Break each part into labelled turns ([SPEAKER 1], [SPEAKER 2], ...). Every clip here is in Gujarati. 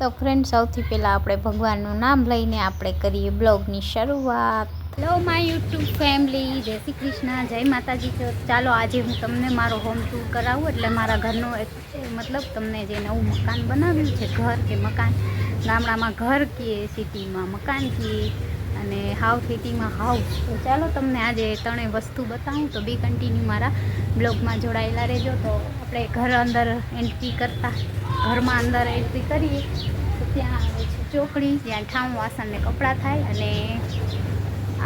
[SPEAKER 1] તો ફ્રેન્ડ સૌથી પહેલાં આપણે ભગવાનનું નામ લઈને આપણે કરીએ બ્લોગની શરૂઆત. હેલો માય યુટ્યુબ ફેમિલી જય શ્રી કૃષ્ણ, જય માતાજી. તો ચાલો, આજે હું તમને મારો હોમ ટૂર કરાવું. એટલે મારા ઘરનો એક મતલબ તમને જે નવું મકાન બનાવ્યું છે, ઘર કે મકાન. ગામડામાં ઘર કીએ સિટીમાં મકાન કીએ અને હાવ સિટીમાં હાઉસ તો ચાલો, તમને આજે ત્રણેય વસ્તુ બતાવું. તો બી કન્ટિન્યુ મારા બ્લોગમાં જોડાયેલા રહેજો. તો આપણે ઘર અંદર એન્ટ્રી કરતા ઘરમાં અંદર એન્ટ્રી કરીએ તો ત્યાં આવે છે ચોકડી જ્યાં ઠામ વાસણને કપડાં થાય અને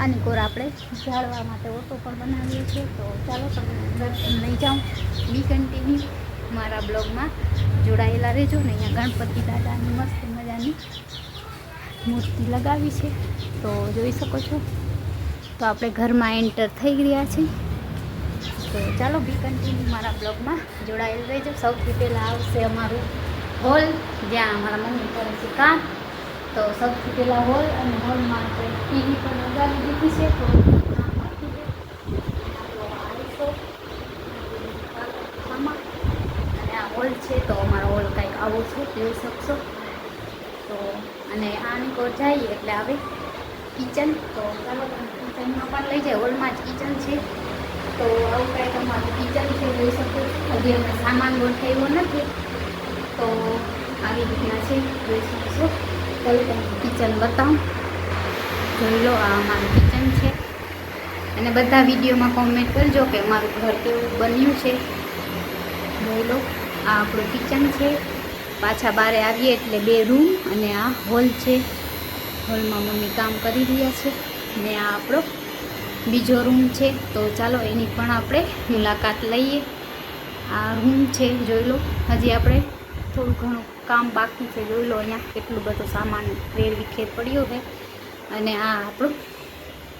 [SPEAKER 1] આની કોર આપણે ઝાડવા માટે ઓટો પણ બનાવીએ છીએ. તો ચાલો તમને દર્શન લઈ જાઉં. બી કન્ટિન્યુ મારા બ્લોગમાં જોડાયેલા રહેજો ને અહીંયા ગણપતિ દાદાની મસ્ત મજાની મૂર્તિ લગાવી છે. તો જોઈ શકો છો. તો આપણે ઘરમાં એન્ટર થઈ ગયા છે તો ચાલો બી કન્ટિન્યુ મારા બ્લોગમાં. જોડાયેલ રહેજો. સૌથી પહેલાં આવશે અમારું હોલ જ્યાં અમારા મમ્મી કરે છે કામ. તો સૌથી પહેલાં હોલ અને હોલમાં ટીવી પણ લગાવી દીધી છે. તો હોલ છે. તો અમારો હોલ કંઈક આવો છે, જોઈ શકશો. તો અને આની કોર જઈએ એટલે આવે કિચન તો ચાલો કિચનમાં પણ લઈ જાય. હોલમાં જ કિચન છે. તો આવું કંઈ તમારું કિચન છે જોઈ શકો હજી અમે સામાન ગોઠવ્યો નથી. તો આવી રીતના છે. જોઈ શકશો. ચાલો તમને કિચન બતાવું. જોઈ લો, આ અમારું કિચન છે. અને બધા વિડીયોમાં કોમેન્ટ કરજો કે અમારું ઘર કેવું બન્યું છે. જોઈ લો, આ આપણું કિચન છે. પાછા બારે આવીએ એટલે બે રૂમ અને આ હોલ છે. હોલમાં મમ્મી કામ કરી રહ્યા છે. ને આ આપણો બીજો રૂમ છે, તો ચાલો એની પણ આપણે મુલાકાત લઈએ. આ રૂમ છે, જોઈ લો. હજી આપણે થોડું ઘણું કામ બાકી છે, જોઈ લો અહીંયા કેટલું બધું સામાન વેર વિખેર પડ્યો છે. અને આ આપણું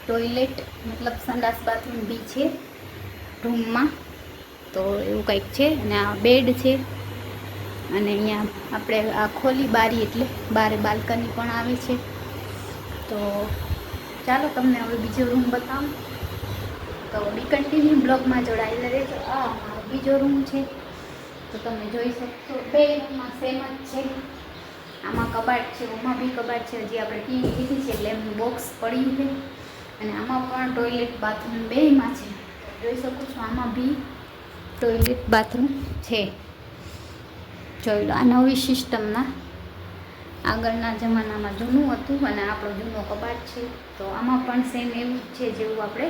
[SPEAKER 1] ટોયલેટ, મતલબ સંડાસ બાથરૂમ બી છે રૂમમાં. તો એવું કંઈક છે. અને આ બેડ છે. અને અહીંયા આપણે આ ખોલી બારી એટલે બારે બાલ્કની પણ આવે છે. તો ચાલો તમને હવે બીજો રૂમ બતાવું. તો બી કન્ટિન્યુ બ્લોગમાં જોડાયેલા રહેજો. આ અમારો બીજો રૂમ છે. તો તમે જોઈ શકશો. બે રૂમમાં સેમ જ છે. આમાં કબાટ છે ઓમાં બી કબાટ છે. હજી આપણે ટીવી લીધી છે એટલે એમનું બોક્સ પડ્યું છે. અને આમાં પણ ટોયલેટ બાથરૂમ બેયમાં છે. જોઈ શકો છો આમાં બી ટોયલેટ બાથરૂમ છે. જોઈ લો આ નવી સિસ્ટમના આગળના જમાનામાં જૂનું હતું અને આપણો જૂનો કબાટ છે. તો આમાં પણ સેમ એવું જ છે જેવું આપણે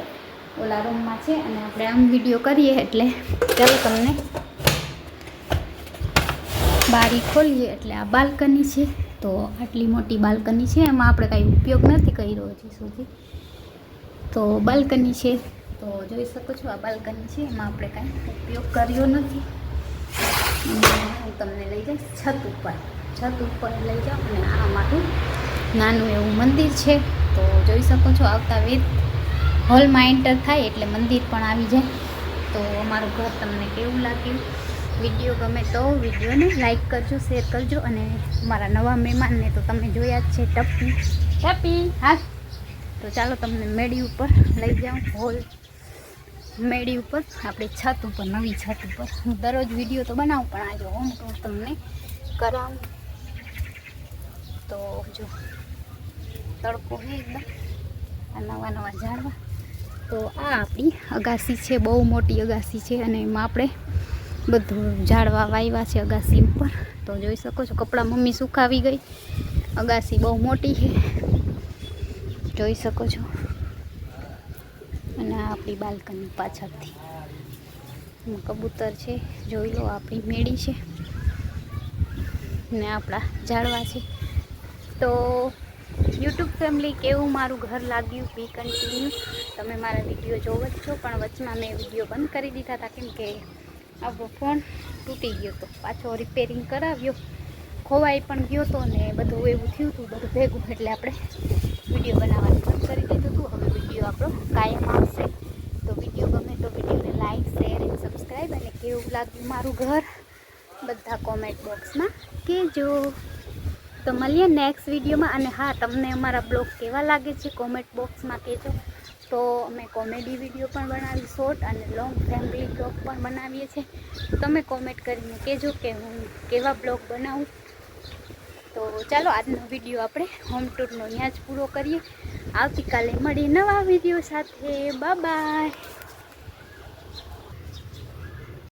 [SPEAKER 1] ઓલા રૂમમાં છે અને આપણે આમ વીડિયો કરીએ એટલે. ચાલો તમને બારી ખોલીએ એટલે આ બાલ્કની છે. તો આટલી મોટી બાલ્કની છે, એમાં આપણે કાંઈ ઉપયોગ નથી કર્યો હજી સુધી. તો બાલ્કની છે. તો જોઈ શકો છો આ બાલ્કની છે, એમાં આપણે કાંઈ ઉપયોગ કર્યો નથી. હું તમને લઈ જઈશ છત ઉપર. છત ઉપર લઈ જાઉં અને આ મારું નાનું એવું મંદિર છે. તો જોઈ શકો છો આવતા વેદ હોલમાં એન્ટર થાય એટલે મંદિર પણ આવી જાય. તો અમારું ઘર તમને કેવું લાગ્યું? વીડિયો ગમે તો વિડીયોને લાઈક કરજો શેર કરજો અને મારા નવા મહેમાનને તો તમે જોયા જ છે ટપી ટપી હા. તો ચાલો તમને મેડી ઉપર લઈ જાઉં હોલ મેડી ઉપર. આપણે છત ઉપર નવી છત ઉપર. હું દરરોજ વીડિયો તો બનાવું પણ આજે હોમ ટૂર તમને કરાવું. તો જો તડકો હે એકદમ. આ નવા નવા ઝાડવા. તો આ આપણી અગાસી છે, બહુ મોટી અગાસી છે અને એમાં આપણે બધું ઝાડવા વાવ્યા છે અગાસી ઉપર. તો જોઈ શકો છો, કપડાં મમ્મી સુકાવી ગઈ. અગાસી બહુ મોટી છે. જોઈ શકો છો. અને આ આપણી બાલ્કની પાછળથી. કબૂતર છે, જોઈ લો, આપણી મેળી છે. ને આપણા ઝાડવા છે. તો યુટ્યુબ ફેમિલી કેવું મારું ઘર લાગ્યું? બી કન્ટિન્યુ તમે મારા વીડિયો જોવો જ છો, પણ વચમાં મેં વીડિયો બંધ કરી દીધા હતા. કેમ કે આપણો ફોન તૂટી ગયો હતો પાછો રિપેરિંગ કરાવ્યો. ખોવાઈ પણ ગયો હતો ને બધું એવું થયું હતું બધું ભેગું. એટલે આપણે વીડિયો બનાવવાનું બંધ કરી દીધું હતું હવે વીડિયો આપણો કાયમ આવશે. તો વીડિયો ગમે તો વિડીયોને લાઈક શેર એન્ડ સબસ્ક્રાઈબ અને કેવું લાગ્યું મારું ઘર? બધા કોમેન્ટ બોક્સમાં કહેજો તો મળીએ નેક્સ્ટ વિડીયોમાં અને હા, તમને અમારા બ્લોગ કેવા લાગે છે કોમેન્ટ બોક્સમાં કહેજો. તો અમે કોમેડી વીડિયો પણ બનાવી શોર્ટ અને લોંગ ફેમિલી બ્લોગ પણ બનાવીએ છીએ. તમે કોમેન્ટ કરીને કહેજો કે હું કેવા બ્લોગ બનાવું. તો ચાલો, આજનો વીડિયો આપણે હોમ ટૂરનો ત્યાં જ પૂરો કરીએ. આવતીકાલે મળી નવા વીડિયો સાથે. બાય